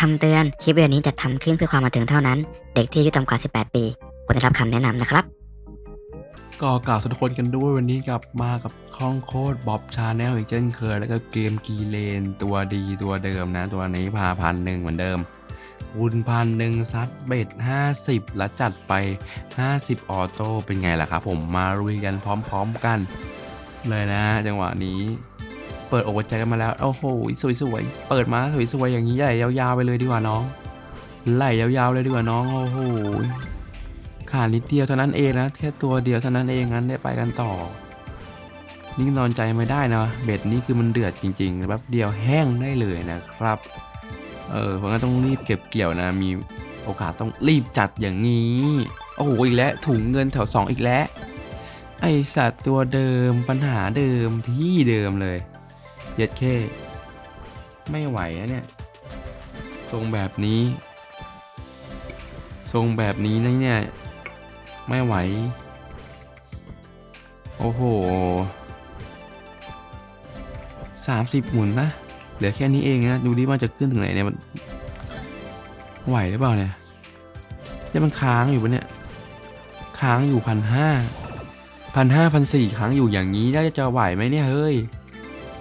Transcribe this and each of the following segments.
คำเตือน คลิปวิดีโอนี้จะทำขึ้นเพื่อความบันเทิงเท่านั้น เด็กที่อายุต่ำกว่า 18 ปีควรได้รับคำแนะนำนะครับ ก็กล่าวสวัสดีทุกคนกันด้วยวันนี้กลับมากับข้องโคดบ๊อบชาแนลอีกเช่นเคย แล้วก็เกมกีเลน ตัวดีตัวเดิมนะ ตัวนี้พาพันหนึ่งเหมือนเดิมวุนพันหนึ่งซัดเบ็ด50 แล้วจัดไป 50 ออโต้เป็นไงล่ะครับผมมาลุยกันพร้อม ๆกัน เลยนะ จังหวะนี้ เปิดอกหัวใจกันมาแล้ว โอ้โห สวยๆ เปิดมาสวยๆ อย่างนี้ใหญ่ยาวๆ ไปเลยดีกว่าน้อง ไหลยาวๆ เลยดีกว่าน้อง โอ้โห ขาดนิดเดียวเท่านั้นเองนะ แค่ตัวเดียวเท่านั้นเองงั้นได้ไปกันต่อนี่งนอนใจไม่ได้นะ เบ็ดนี่คือมันเดือดจริงๆแบบเดียวแห้งได้เลยนะครับ เออเพราะงั้นต้องรีบเก็บเกี่ยวนะ มีโอกาสต้องรีบจัดอย่างนี้ โอ้โห อีกแล้ว ถุงเงินแถว 2 อีกแล้ว ไอสัตว์ตัวเดิมปัญหาเดิมที่เดิมเลย เย็ดแค่ไม่ไหวนะเนี่ย ทรงแบบนี้ ทรงแบบนี้นะเนี่ย ไม่ไหว โอ้โหสามสิบหมุนนะ เหลือแค่นี้เองนะ ดูดิมันจะขึ้นถึงไหนเนี่ยมัน ไหวหรือเปล่าเนี่ยเนี่ยมันค้างอยู่ปะเนี่ย ค้างอยู่พันห้าพันห้าพันสี่ค้างอยู่อย่างนี้น่าจะไหวไหมเนี่ยเฮ้ย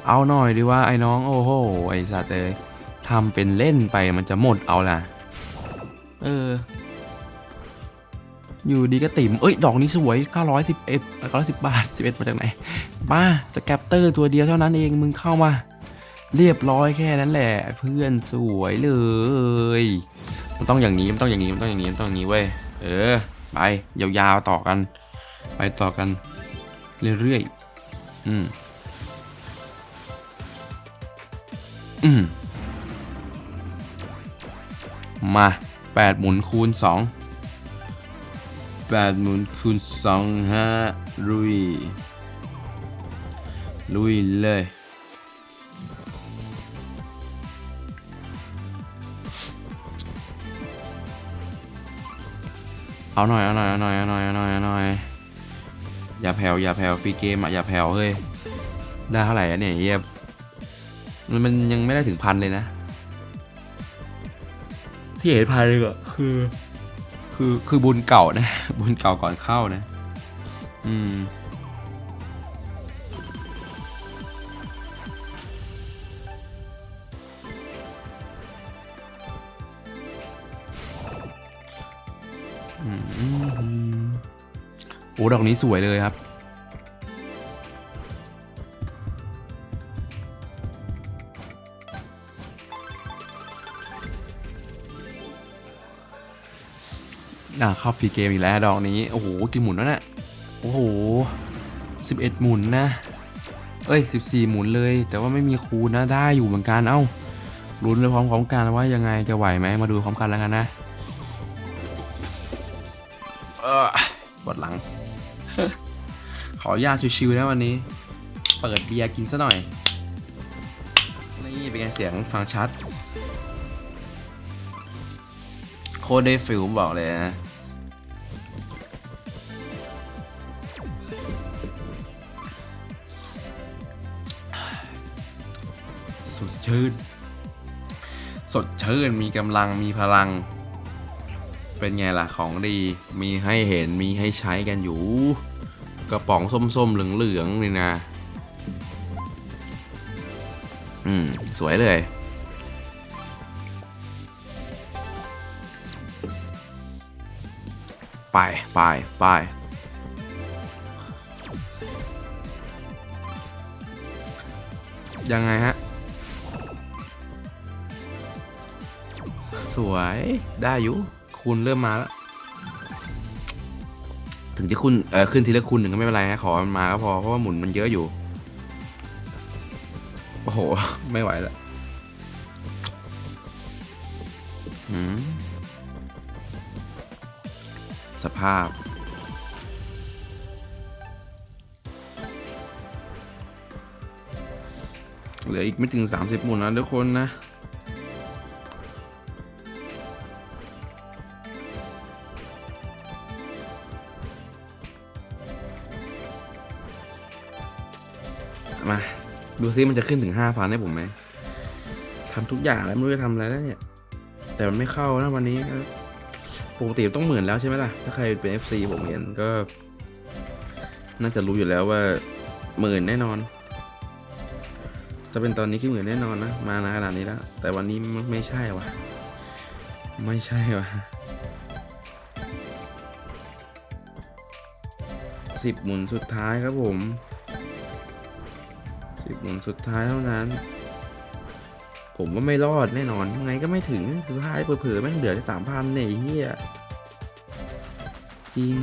เอาหน่อยดีว่าไอ้น้องโอ้โหไอ้สัตว์เลยทำเป็นเล่นไปมันจะหมดเอาล่ะ เออ อยู่ดีก็ติ่มเอ้ย ดอกนี้สวย 911 910 บาท 11 มาจากไหนมาสแกปเตอร์ตัวเดียวเท่านั้นเองมึงเข้ามา เรียบร้อยแค่นั้นแหละ เพื่อนสวยเลย มันต้องอย่างนี้ มันต้องอย่างนี้ มันต้องอย่างนี้ มันต้องอย่างนี้เว้ย เออ ไปยาวๆต่อกัน ไปต่อกัน เรื่อยๆ อืม อืมมาแปดหมุนคูณสองแปดหมุนคูณสองฮะลุย ลุยเลย เอาหน่อย เอาหน่อย เอาหน่อย เอาหน่อย เอาหน่อย เอาหน่อย อย่าแผ่วอย่าแผ่วฟรีเกมอะ อย่าแผ่วเฮ้ย ได้เท่าไหร่อะเนี่ยเยียบ มันมันยังไม่ได้ถึงพันเลยนะ ที่เห็นพันเลยก็คือ คือคือบุญเก่านะ บุญเก่าก่อนเข้านะ อืมอืมอืมโอ้ดอกนี้สวยเลยครับ อะเข้าฟรีเกมอีกแล้วดอกนี้ โอ้โหกี่หมุนแล้วเนี่ยโอ้โหสิบเอ็ดหมุนนะ เอ้ยสิบสี่หมุนเลย แต่ว่าไม่มีคูณนะได้อยู่เหมือนกัน เอ้าลุ้นไปพร้อมๆกันว่ายังไงจะไหวไหมมาดูพร้อมกันแล้วกันนะ เออปวดหลัง ขออนุญาตชิวๆนะวันนี้ เปิดเบียร์กินซะหน่อย นี่เป็นไงเสียงฟังชัด โคตรได้ฟิลผมบอกเลยนะ สดชื่น สดชื่นมีกำลังมีพลัง เป็นไงล่ะของดีมีให้เห็นมีให้ใช้กันอยู่ กระป๋องส้มๆเหลืองๆนี่นะ อืม สวยเลยไปไปไปยังไงฮะ สวยได้อยู่คุณเริ่มมาแล้วถึงจะคุณเออขึ้นทีละคุณหนึ่งก็ไม่เป็นไรฮะขอมันมาก็พอเพราะว่าหมุนมันเยอะอยู่ โอ้โห ไม่ไหวแล้วสภาพ เหลืออีกไม่ถึง 30 หมุนนะทุกคนนะ มา ดูซิมันจะขึ้นถึง5,000ให้ผมไหมทำทุกอย่างแล้วไม่รู้จะทำอะไรแล้วเนี่ย แต่มันไม่เข้านะวันนี้ปกติต้องหมื่นแล้วใช่ไหมล่ะ ถ้าใครเป็น FC ผมเห็นก็ น่าจะรู้อยู่แล้วว่าหมื่นแน่นอนถ้าเป็นตอนนี้คือหมื่นแน่นอนนะ มานานขนาดนี้แล้ว แต่วันนี้ไม่ใช่วะไม่ใช่วะสิบหมุนสุดท้ายครับผม สิบหมุนสุดท้ายเท่านั้น ผมว่าไม่รอดแน่นอนยังไงก็ไม่ถึงสุดท้ายเผื่อๆแม่งเหลือสามพันเนี่ยเฮียจริง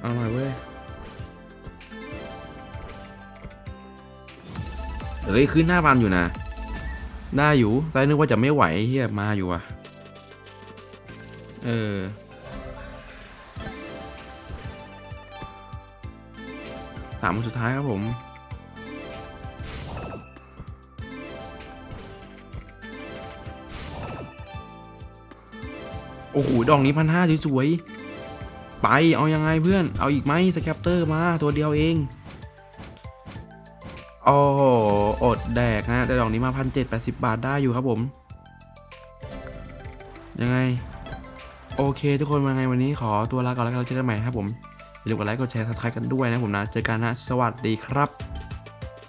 เอาหน่อยเว้ย เฮ้ย ขึ้นหน้าพันอยู่นะ ได้อยู่แต่นึกว่าจะไม่ไหวเฮียมาอยู่อะ เออ สามคนสุดท้ายครับผมโอ้โห ดอกนี้พันห้าสวยๆ ไป เอายังไงเพื่อน เอาอีกไหมสแคปเตอร์มาตัวเดียวเองโอ้อดแดกฮะ แต่ดอกนี้มาพันเจ็ดแปดสิบบาทได้อยู่ครับผม ยังไง โอเคทุกคนมาไงวันนี้ขอตัวลาก่อนแล้วกันแล้วเจอกันใหม่ครับผม อย่าลืมกดไลค์กดแชร์สับสไครต์กันด้วยนะผมนะ เจอกันนะ สวัสดีครับ